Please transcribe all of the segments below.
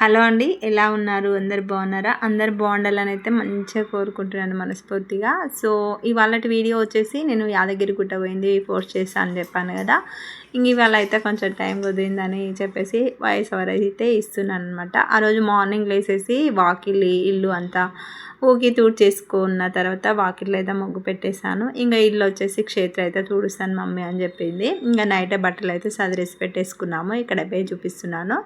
Hello అండి ఎలా ఉన్నారు? అందరు బాగున్నారా? అందరు బాగుండాలని అయితే మంచిగా కోరుకుంటున్నాను మనస్ఫూర్తిగా. సో ఇవాళ వీడియో వచ్చేసి నేను యాదగిరి గుట్ట పోయింది పోస్ట్ చేస్తాను అని చెప్పాను కదా. ఇంక ఇవాళ అయితే కొంచెం టైం కుదిరిందని చెప్పేసి వాయిస్ ఓవర్ అయితే ఇస్తున్నాను అనమాట ఆ రోజు మార్నింగ్ లేసేసి వాకిలి ఇల్లు అంతా ఊకి తూడు చేసుకున్న తర్వాత వాకిట్లో అయితే ముగ్గు పెట్టేశాను. ఇంకా ఇల్లు వచ్చేసి క్షేత్ర అయితే తూడుస్తాను మమ్మీ అని చెప్పింది. ఇంకా నైట్ బట్టలు అయితే సదిరేసి పెట్టేసుకున్నాము. ఇక్కడ పోయి చూపిస్తున్నాను.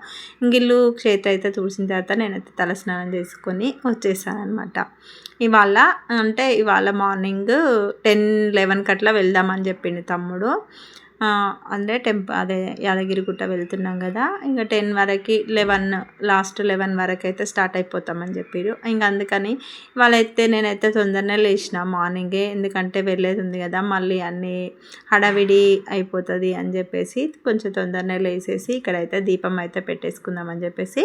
ఇంక ఇల్లు క్షేత్ర అయితే తుడిసిన తర్వాత నేనైతే తలస్నానం చేసుకొని వచ్చేసాను అనమాట ఇవాళ అంటే ఇవాళ మార్నింగ్ టెన్ లెవెన్కి అట్లా వెళ్దామని చెప్పింది తమ్ముడు. అంటే టెంప్ అదే యాదగిరిగుట్ట వెళ్తున్నాం కదా. ఇంకా టెన్ వరకు లెవెన్ లాస్ట్ లెవెన్ వరకు అయితే స్టార్ట్ అయిపోతామని చెప్పారు ఇంకా అందుకని వాళ్ళైతే నేనైతే తొందరనే లేచిన మార్నింగే. ఎందుకంటే వెళ్ళేది ఉంది కదా మళ్ళీ అన్నీ హడావిడి అయిపోతుంది అని చెప్పేసి కొంచెం తొందరనే లేసేసి ఇక్కడైతే దీపం అయితే పెట్టేసుకుందామని చెప్పేసి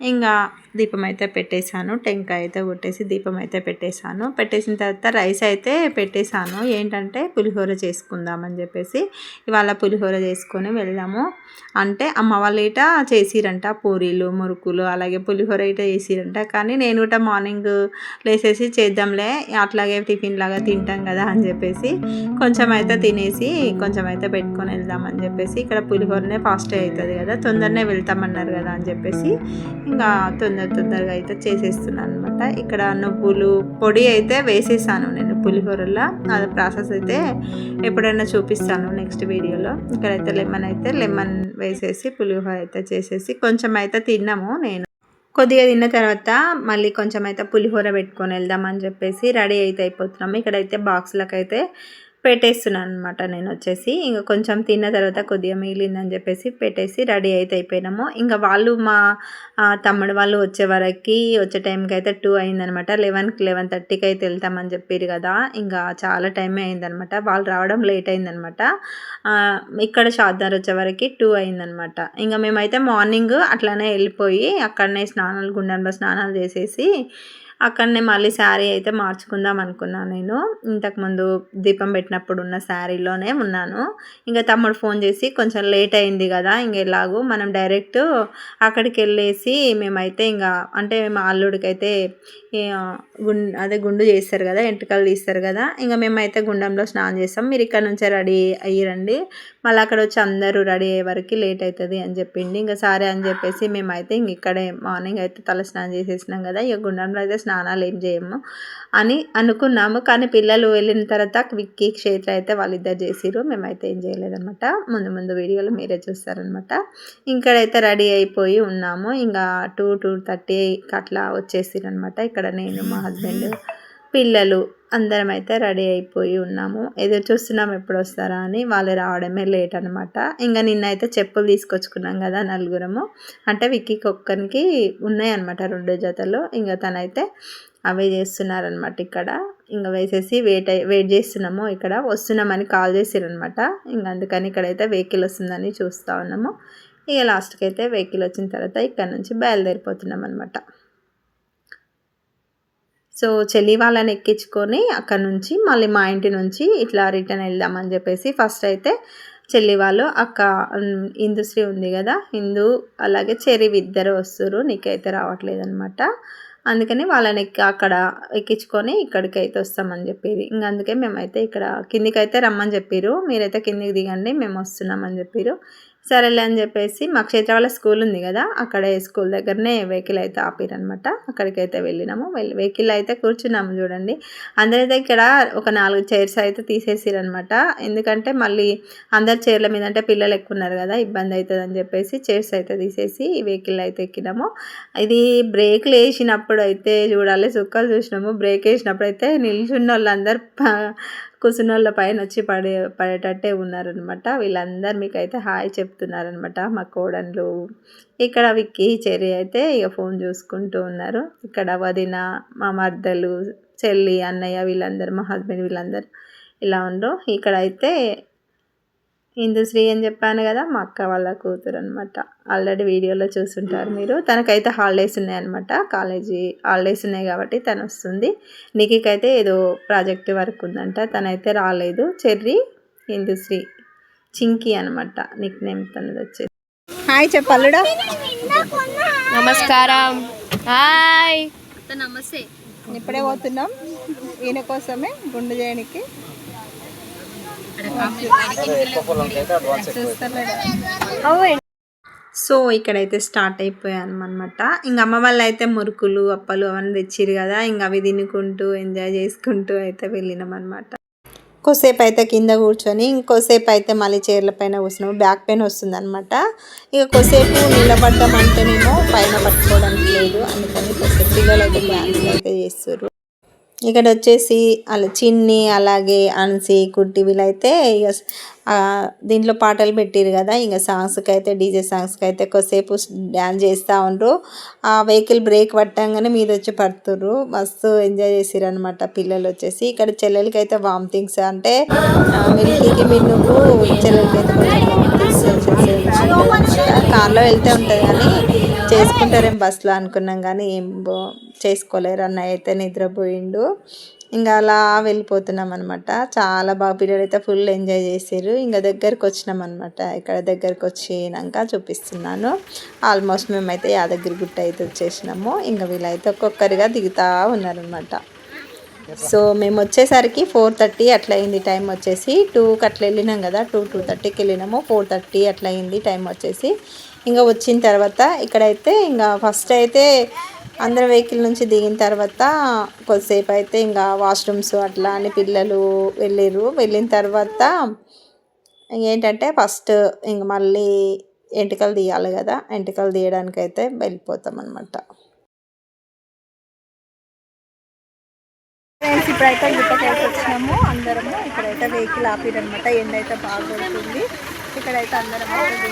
ఇంకా దీపం అయితే పెట్టేశాను టెంకాయ అయితే కొట్టేసి దీపం అయితే పెట్టేశాను. పెట్టేసిన తర్వాత రైస్ అయితే పెట్టేశాను. ఏంటంటే పులిహోర చేసుకుందామని చెప్పేసి ఇవాళ పులిహోర చేసుకొని వెళ్దాము అంటే అమ్మ వాళ్ళు ఇట చేసిరంట పూరీలు మురుకులు అలాగే పులిహోర ఇట చేసిరంట. కానీ నేను కూడా మార్నింగ్ లేసేసి చేద్దాంలే అట్లాగే టిఫిన్ లాగా తింటాం కదా అని చెప్పేసి కొంచెం అయితే తినేసి కొంచెం అయితే పెట్టుకొని వెళ్దామని చెప్పేసి ఇక్కడ పులిహోరనే ఫాస్ట్ అవుతుంది కదా తొందరనే వెళ్తామన్నారు కదా అని చెప్పేసి ఇంకా తొందర తొందరగా అయితే చేసేస్తున్నాను అనమాట ఇక్కడ నువ్వులు పొడి అయితే వేసేసాను నేను పులిహోరలో. అది ప్రాసెస్ అయితే ఎప్పుడైనా చూపిస్తాను నెక్స్ట్ వీడియోలో. ఇక్కడైతే లెమన్ అయితే లెమన్ వేసేసి పులిహోర అయితే చేసేసి కొంచెం అయితే తిన్నాము నేను. కొద్దిగా తిన్న తర్వాత మళ్ళీ కొంచెం అయితే పులిహోర పెట్టుకొని వెళ్దామని చెప్పేసి రెడీ అయితే అయిపోతున్నాము. ఇక్కడైతే బాక్స్లకు అయితే పెట్టేస్తున్నాను అనమాట నేను వచ్చేసి ఇంకా కొంచెం తిన్న తర్వాత కొద్దిగా మిగిలిందని చెప్పేసి పెట్టేసి రెడీ అయితే అయిపోయినాము. ఇంకా వాళ్ళు మా తమ్ముడు వాళ్ళు వచ్చే వరకు వచ్చే టైంకి అయితే టూ అయిందనమాట లెవెన్కి లెవెన్ థర్టీకి అయితే వెళ్తామని చెప్పారు కదా. ఇంకా చాలా టైమే అయిందనమాట వాళ్ళు రావడం లేట్ అయిందనమాట ఇక్కడ షాద్దార్ వచ్చే వరకు టూ అయిందనమాట ఇంకా మేమైతే మార్నింగ్ అట్లానే వెళ్ళిపోయి అక్కడనే స్నానాలు గుండంలో స్నానాలు చేసేసి అక్కడనే మళ్ళీ శారీ అయితే మార్చుకుందాం అనుకున్నాను నేను. ఇంతకుముందు దీపం పెట్టినప్పుడు ఉన్న శారీలోనే ఉన్నాను. ఇంకా తమ్ముడు ఫోన్ చేసి కొంచెం లేట్ అయింది కదా ఇంక ఎలాగో మనం డైరెక్ట్ అక్కడికి వెళ్ళేసి మేమైతే ఇంకా అంటే మా అల్లుడికి అయితే గుండు అదే గుండు చేస్తారు కదా ఎంటకాలు తీస్తారు కదా ఇంకా మేమైతే గుండంలో స్నానం చేస్తాం. మీరు ఇక్కడ నుంచే రెడీ అయ్యిరండి. మళ్ళీ అక్కడ వచ్చి అందరూ రెడీ అయ్యే వరకు లేట్ అవుతుంది అని చెప్పింది ఇంకా సరే అని చెప్పేసి మేమైతే ఇంక ఇక్కడే మార్నింగ్ అయితే తల స్నానం చేసేసినాం కదా ఇక గుండంలో అయితే స్నానాలు ఏం చేయము. అని అనుకున్నాము. కానీ పిల్లలు వెళ్ళిన తర్వాత విక్కీ క్షేత్ర అయితే వాళ్ళిద్దరు చేసిరు మేమైతే ఏం చేయలేదన్నమాట. ముందు ముందు వీడియోలు మీరే చూస్తారనమాట ఇక్కడైతే రెడీ అయిపోయి ఉన్నాము. ఇంకా టూ టూ థర్టీ అట్లా వచ్చేసిరనమాట ఇక్కడ నేను మా హస్బెండ్ పిల్లలు అందరం అయితే రెడీ అయిపోయి ఉన్నాము. ఎదురు చూస్తున్నాం ఎప్పుడు వస్తారా అని. వాళ్ళు రావడమే లేట్ అనమాట ఇంకా నిన్నైతే చెప్పులు తీసుకొచ్చుకున్నాం కదా నలుగురము. అంటే విక్కీ కుక్కనికి ఉన్నాయి అనమాట రెండు జతలు. ఇంకా తనైతే అవే చేస్తున్నారనమాట ఇక్కడ. ఇంకా వేసేసి వెయిట్ వెయిట్ చేస్తున్నాము ఇక్కడ. వస్తున్నామని కాల్ చేసిరనమాట ఇంకా అందుకని ఇక్కడైతే వెహికల్ వస్తుందని చూస్తూ ఉన్నాము. ఇక లాస్ట్కి అయితే వెహికల్ వచ్చిన తర్వాత ఇక్కడ నుంచి బయలుదేరిపోతున్నాం అనమాట సో చెల్లి వాళ్ళని ఎక్కించుకొని అక్కడ నుంచి మళ్ళీ మా ఇంటి నుంచి ఇట్లా రిటర్న్ వెళ్దామని చెప్పేసి ఫస్ట్ అయితే చెల్లి వాళ్ళు అక్క ఇందుశ్రీ ఉంది కదా హిందూ అలాగే చెరి ఇద్దరు వస్తారు నీకైతే రావట్లేదు అనమాట అందుకని వాళ్ళని అక్కడ ఎక్కించుకొని ఇక్కడికి అయితే వస్తామని చెప్పారు ఇంక అందుకే మేమైతే ఇక్కడ కిందికి అయితే రమ్మని చెప్పారు మీరైతే కిందికి దిగండి మేము వస్తున్నామని చెప్పారు సరేలే అని చెప్పేసి మా క్షేత్ర వాళ్ళ స్కూల్ ఉంది కదా అక్కడే స్కూల్ దగ్గరనే వెహికల్ అయితే ఆపిరనమాట అక్కడికైతే వెళ్ళినాము. వెళ్ళి వెహికల్ అయితే కూర్చున్నాము చూడండి. అందరైతే ఇక్కడ ఒక నాలుగు చైర్స్ అయితే తీసేసిరనమాట ఎందుకంటే మళ్ళీ అందరి చైర్ల మీద అంటే పిల్లలు ఎక్కువ ఉన్నారు కదా ఇబ్బంది అవుతుంది అని చెప్పేసి చైర్స్ అయితే తీసేసి వెహికల్ అయితే ఎక్కినాము. ఇది బ్రేక్లు వేసినప్పుడు అయితే చూడాలి సుక్కలు చూసినాము. బ్రేక్ వేసినప్పుడు అయితే నిల్చున్న వాళ్ళందరూ కుసునోళ్ళ పైన వచ్చి పడే పడేటట్టే ఉన్నారనమాట వీళ్ళందరూ మీకు అయితే హాయ్ చెప్తున్నారనమాట మా కోడన్లు. ఇక్కడ విక్కి చెరి అయితే ఇక ఫోన్ చూసుకుంటూ ఉన్నారు. ఇక్కడ వదిన మా మర్దలు చెల్లి అన్నయ్య వీళ్ళందరూ మా హస్బెండ్ వీళ్ళందరూ ఇలా ఉండరు. ఇక్కడ అయితే ఇందుశ్రీ అని చెప్పాను కదా మా అక్క వాళ్ళ కూతురు అనమాట ఆల్రెడీ వీడియోలో చూస్తుంటారు మీరు. తనకైతే హాలిడేస్ ఉన్నాయన్నమాట. కాలేజీ హాలిడేస్ ఉన్నాయి కాబట్టి తను వస్తుంది. నికికైతే ఏదో ప్రాజెక్ట్ వర్క్ ఉందంట. తనైతే రాలేదు. చెర్రీ ఇందుశ్రీ చింకి అనమాట నిక్ నేమ్ తనది వచ్చేసి. హాయ్ చెప్పల్లుడా నమస్కారం. హాయ్ నమస్తే. ఇప్పుడే పోతున్నాం. ఈయన కోసమే గుండు చేయడానికి. సో ఇక్కడైతే స్టార్ట్ అయిపోయాను అనమాట ఇంకా అమ్మ వాళ్ళు అయితే మురుకులు అప్పలు అవన్నీ తెచ్చిరు కదా ఇంకా అవి తినుకుంటూ ఎంజాయ్ చేసుకుంటూ అయితే వెళ్ళినాం అనమాట ఇంకోసేపు అయితే కింద కూర్చొని ఇంకోసేపు అయితే మళ్ళీ చీరల పైన కూర్చున్నాము బ్యాక్ పెయిన్ వస్తుంది అనమాట ఇక కొద్దిసేపు నిలబడ్డామంటేనేమో పైన పట్టుకోవడానికి లేదు అందుకని కొద్దిగా పిల్లలు అయితే డ్యాన్స్ అయితే చేస్తారు ఇక్కడ వచ్చేసి అలా చిన్ని అలాగే అన్సి కుట్టి వీళ్ళైతే ఇక దీంట్లో పాటలు పెట్టిరు కదా ఇంకా సాంగ్స్కి అయితే డీజే సాంగ్స్కి అయితే కొద్దిసేపు డ్యాన్స్ చేస్తూ ఉండరు. ఆ వెహికల్ బ్రేక్ పట్టంగానే మీద వచ్చి పడుతుర్రు. మస్తు ఎంజాయ్ చేసిరు అనమాట పిల్లలు వచ్చేసి ఇక్కడ చెల్లెలకి అయితే వామిటింగ్స్ అంటే మిల్కీకి మిన్నుకు చెల్లెలకి అయితే కొంచెం వామిటింగ్స్ కార్లో వెళ్తే ఉంటుంది కానీ చేసుకుంటారేం బస్సులో అనుకున్నాం కానీ ఏం బో- చేసుకోలేరు. అన్నయ్య అయితే నిద్రపోయిండు. ఇంకా అలా వెళ్ళిపోతున్నాం అనమాట చాలా బాగా పిల్లలు అయితే ఫుల్ ఎంజాయ్ చేసారు. ఇంకా దగ్గరికి వచ్చినాం అనమాట ఇక్కడ దగ్గరికి వచ్చినాక చూపిస్తున్నాను. ఆల్మోస్ట్ మేమైతే యాదగిరి గుట్ట అయితే వచ్చేసినాము. ఇంకా వీళ్ళైతే ఒక్కొక్కరిగా దిగుతా ఉన్నారనమాట సో మేము వచ్చేసరికి ఫోర్ థర్టీ అట్లా అయింది టైం వచ్చేసి. టూకి అట్లా వెళ్ళినాం కదా. టూ టూ థర్టీకి వెళ్ళినాము. ఫోర్ థర్టీ అట్లా అయింది టైం వచ్చేసి. ఇంకా వచ్చిన తర్వాత ఇక్కడైతే ఇంకా ఫస్ట్ అయితే అందరు వెహికల్ నుంచి దిగిన తర్వాత కొద్దిసేపు అయితే ఇంకా వాష్రూమ్స్ అట్లా అని పిల్లలు వెళ్ళారు వెళ్ళిన తర్వాత ఏంటంటే ఫస్ట్ ఇంక మళ్ళీ ఎంటికలు తీయాలి కదా ఎంటికలు తీయడానికైతే వెళ్ళిపోతాం అనమాట ఫ్రెండ్స్ ఇప్పుడైతే గుట్టకైతే వచ్చినాము. అందరము ఇక్కడైతే వెహికల్ ఆపిరనమాట ఎండ అయితే బాగా కొడుతుంది. ఇక్కడైతే అందరం అయితే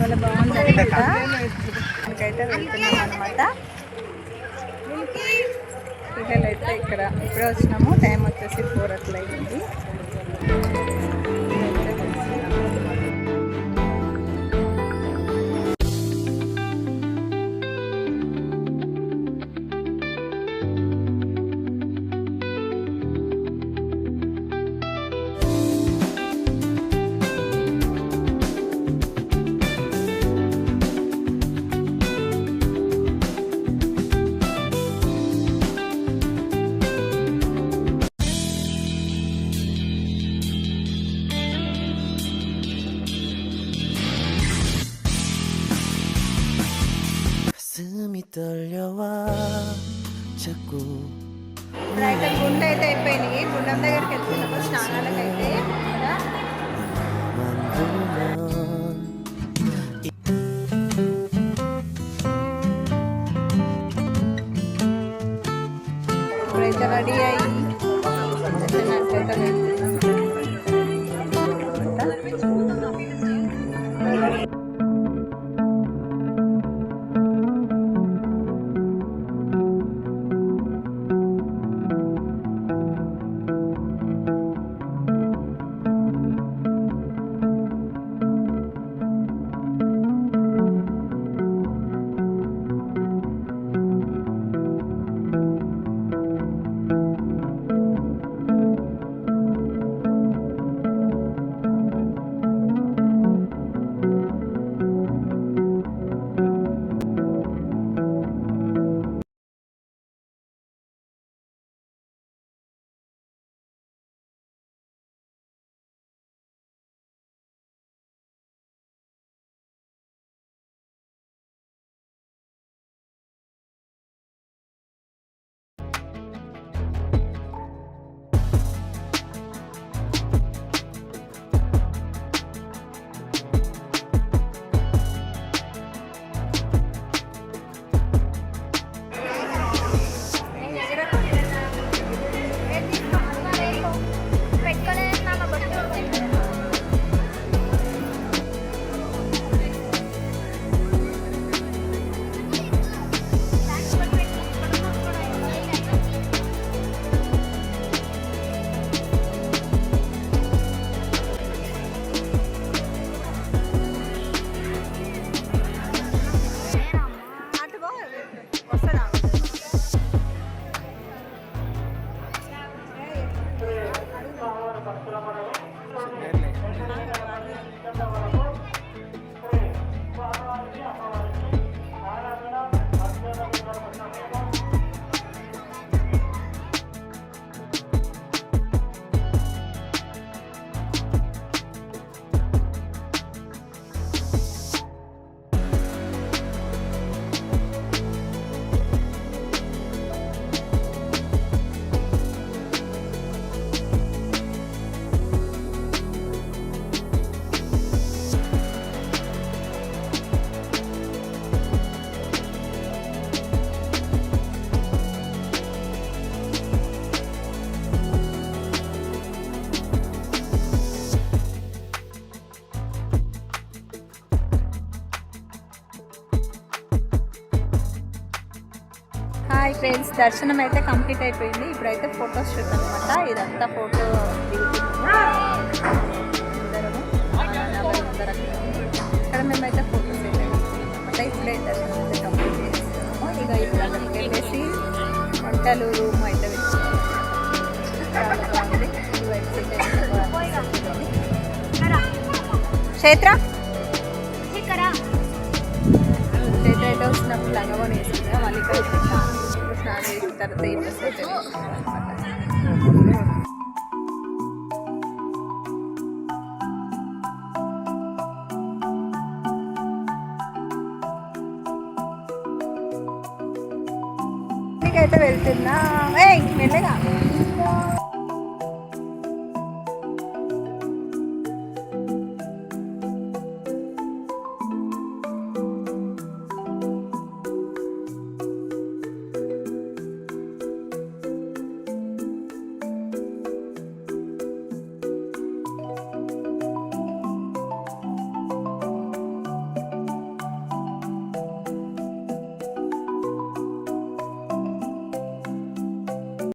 భలే బాగుంది వెళ్తున్నాం అనమాట పిల్లలు అయితే ఇక్కడ ఇప్పుడే వచ్చినాము. టైం వచ్చేసి ఫోర్ అట్లా అయింది. Salamat. ఫ్రెండ్స్ దర్శనం అయితే కంప్లీట్ అయిపోయింది. ఇప్పుడైతే ఫోటో షూట్ అనమాట ఇదంతా ఫోటో ఇక్కడ మేమైతే ఫోటోస్ అనమాట ఇప్పుడే దర్శనం అయితే కంప్లీట్ ఇక ఇప్పుడు అక్కడికి వెళ్ళేసి వంటలు రూమ్ అయితే వైపు seat అయితే అయితే వచ్చినప్పుడు లంగవని వేసింది. మళ్ళీ ఇక్కడ స్నానం స్నానం చేసిన తర్వాత ఈ డ్రెస్ అయితే వేసుకున్నాను అన్నమాట.